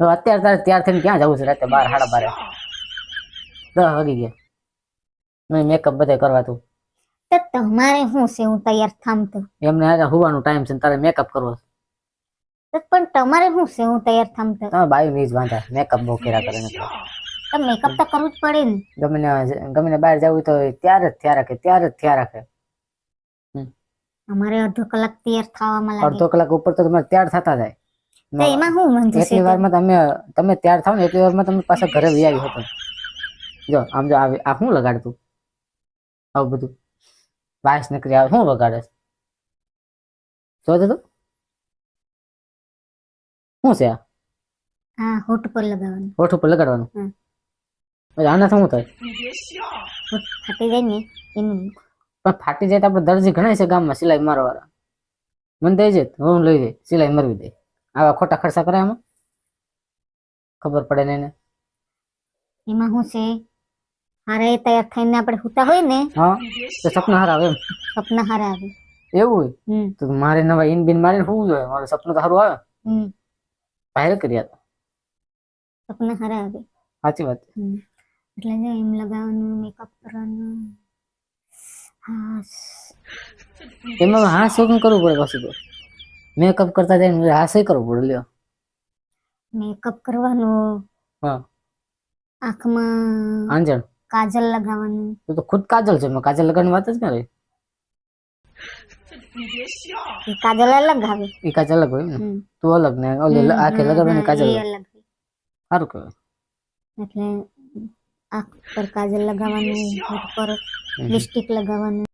તો અત્યારે તારે ત્યાર થઈને ક્યાં જવું છે રાતે બાર સાડા બારે? દસ વાગી ગયા. નહીં મેકઅપ બધે કરવા તું. તમારે શું છે? હું તૈયાર થામ તો એમને આજે હોવાનો ટાઈમ છે તારે મેકઅપ કરવો છે. પણ તમારે શું છે? હું તૈયાર થામ તો તમે બાયું નીજ વાંધા. મેકઅપ બહુ કર્યા કરે તો મેકઅપ તો કરવું જ પડે ને. ગમે ગમે બહાર જવું તો ત્યારે જ થયા રાખે ત્યારે જ થયા રાખે. અમારે અડધો કલાક તૈયાર થવામાં લાગે. અડધો કલાક ઉપર તો તમારે તૈયાર થતા જાય. તો એમાં શું વાંધો છે એટલી વારમાં તમે તમે તૈયાર થાવ ને એટલી વારમાં તમે પાછા ઘરે લઈ આવી હતો. જો આમ જો આ શું લગાડતું? આવું બધું. વાઇસ નીકળી આવે શું વગાડે છે? જો તો? શું છે આ? હા હોઠ પર લગાવવાનું. હોઠ ઉપર લગાડવાનું? આના શું થાય? ફાટી જાય ને એનું પણ ફાટી જાય તો આપણે દરજી ઘણા છે ગામમાં સિલાઈ મારવાળા મને દઈ છે હું લઈ દે સિલાઈ મરવી દે. આવા ખોટા ખર્ચા કરે એમાં? ખબર પડે ને એને. એમાં શું છે? હારે તૈયાર થઈને આપણે હુતા હોય ને હા તો સપના હારા આવે એમ. સપના હારા આવે એવું હોય? તો મારે નવા ઇન બિન મારીને શું જોઈએ. મારું સપનું તો સારું આવે. બહાર કર્યા તો. સપના હારા આવે સાચી વાત. એટલે જો એમ લગાવવાનું મેકઅપ કરવાનું. હા એમાં હા શું કરવું પડે પછી તો? મેકઅપ કરતા જાય હાથ કરવું પડે લ્યો? મેકઅપ કરવાનો? હા. આંખમાં આંજણ કાજલ લગાવવાનું. તો તો ખુદ કાજલ છે મેં કાજલ લગાવવાની વાત જ ના રહી. કાજલ અલગ આવે એ કાજલ અલગ હોય ને? તું અલગ ને ઓલી આંખે લગાવવાની કાજલ. અલગ. સારું કહેવાય. એટલે આંખ પર કાજલ લગાવવાનું હોઠ પર લિપસ્ટિક લગાવવાનું.